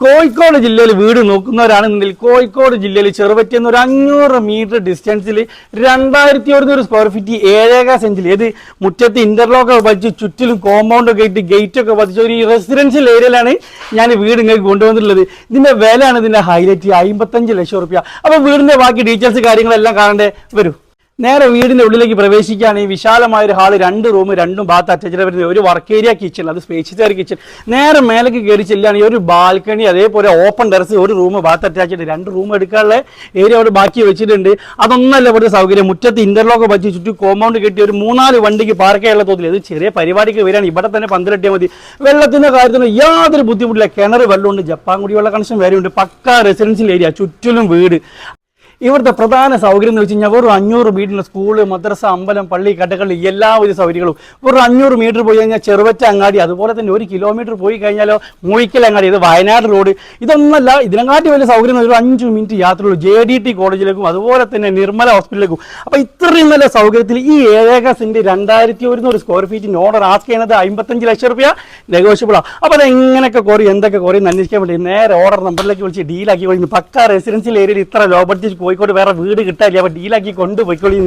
കോഴിക്കോട് ജില്ലയിൽ വീട് നോക്കുന്നവരാണെന്നുണ്ടെങ്കിൽ കോഴിക്കോട് ജില്ലയിൽ ചെറുപറ്റി എന്നൊരു അഞ്ഞൂറ് മീറ്റർ ഡിസ്റ്റൻസിൽ രണ്ടായിരത്തി ഒരുന്നൂറ് സ്ക്വയർ ഫീറ്റ് ഏഴേകാ സെഞ്ചിൽ ഏത് മുറ്റത്ത് ഇന്റർലോക്ക് വലിച്ച് ചുറ്റിലും കോമ്പൗണ്ട് ഇട്ട് ഗേറ്റ് ഒക്കെ പതിച്ച ഒരു റെസിഡൻഷ്യൽ ഏരിയയിലാണ് ഞാൻ വീട് ഇങ്ങനെ കൊണ്ടുവന്നിട്ടുള്ളത്. ഇതിന്റെ വിലയാണ് ഇതിന്റെ ഹൈലൈറ്റ് അമ്പത്തഞ്ച് ലക്ഷം റുപ്യ. അപ്പൊ വീടിന്റെ ബാക്കി ഡീറ്റെയിൽസ് കാര്യങ്ങളെല്ലാം കാണണ്ടേ? വരൂ. നേരെ വീടിന്റെ ഉള്ളിലേക്ക് ഈ വിശാലമായ ഒരു ഹാൾ. രണ്ട് റൂം രണ്ടും ബാത്ത് അറ്റാച്ച്ഡ് വരുന്നത് ഒരു വർക്ക് ഏരിയ കിച്ചൺ അത് സ്പേഷ്യസ് കിച്ചൺ നേരെ മേലേക്ക് കയറി ഈ ഒരു ബാൽക്കണി അതേപോലെ ഓപ്പൺ ടെറസ് ഒരു റൂം ബാത്ത് അറ്റാച്ച്ഡ് രണ്ട് റൂം എടുക്കാനുള്ള ഏരിയ അവിടെ ബാക്കി വെച്ചിട്ടുണ്ട്. അതൊന്നല്ല ഇവിടെ സൗകര്യം. മുറ്റത്ത് ഇന്റർലോക്ക് പറ്റി ചുറ്റും കോമ്പൗണ്ട് കെട്ടി ഒരു മൂന്നാൽ വണ്ടിക്ക് പാർക്ക് ചെയ്യാനുള്ള തോതിൽ. ഇത് ചെറിയ പരിപാടിക്ക് വരികയാണ്. ഇവിടെ തന്നെ പന്തിരട്ടിയാൽ മതി. വെള്ളത്തിന്റെ കാര്യത്തിന് യാതൊരു ബുദ്ധിമുട്ടില്ല. കിണർ വെള്ളമുണ്ട്. ജപ്പാൻ കുടിവെള്ള കണക്ഷൻ വരെയുണ്ട് പക്ക റെസിഡൻഷ്യൽ ഏരിയ ചുറ്റിലും വീട്. ഇവിടുത്തെ പ്രധാന സൗകര്യം എന്ന് വെച്ച് കഴിഞ്ഞാൽ വെറും അഞ്ഞൂറ് വീട്ടിൽ സ്കൂൾ മദ്രസ അമ്പലം പള്ളി കടകളി എല്ലാവിധ സൗകര്യങ്ങളും. വെറും അഞ്ഞൂറ് മീറ്റർ പോയി കഴിഞ്ഞാൽ ചെറുവറ്റ അങ്ങാടി അതുപോലെ തന്നെ ഒരു കിലോമീറ്റർ പോയി കഴിഞ്ഞാലോ മുഴിക്കൽ അങ്ങാടി ഇത് വയനാട് റോഡ് ഇതൊന്നല്ല ഇതിനെക്കാട്ടി വലിയ സൗകര്യം ഒരു അഞ്ച് മിനിറ്റ് യാത്രയുള്ളൂ. ജെ ഡി ടി കോളേജിലേക്കും അതുപോലെ തന്നെ നിർമ്മല ഹോസ്പിറ്റലിലേക്കും അപ്പോൾ ഇത്രയും നല്ല സൗകര്യത്തിൽ ഈ ഏഴേക സെന്റ് രണ്ടായിരത്തി ഒരുന്നൂറ് സ്ക്വയർ ഫീറ്റിന് ഓർഡർ ആസ്ക് ചെയ്യുന്നത് അമ്പത്തഞ്ച് ലക്ഷം റുപ്യ നെഗോഷ്യബിളാണ് അപ്പോൾ അത് എങ്ങനെയൊക്കെ കുറയും എന്തൊക്കെ കുറയും അന്വേഷിക്കാൻ വേണ്ടി നേരെ ഓർഡർ നമ്പറിലേക്ക് വിളിച്ച് ഡീലാക്കി കഴിഞ്ഞു. പക്ക റെസിഡൻഷ്യൽ ഏരിയയിൽ ഇത്ര ലോ ബഡ്ജറ്റ് കോഴിക്കോട് വേറെ വീട് കിട്ടാനില്ല അപ്പൊ ഡീലാക്കി കൊണ്ടുപോയിക്കോളി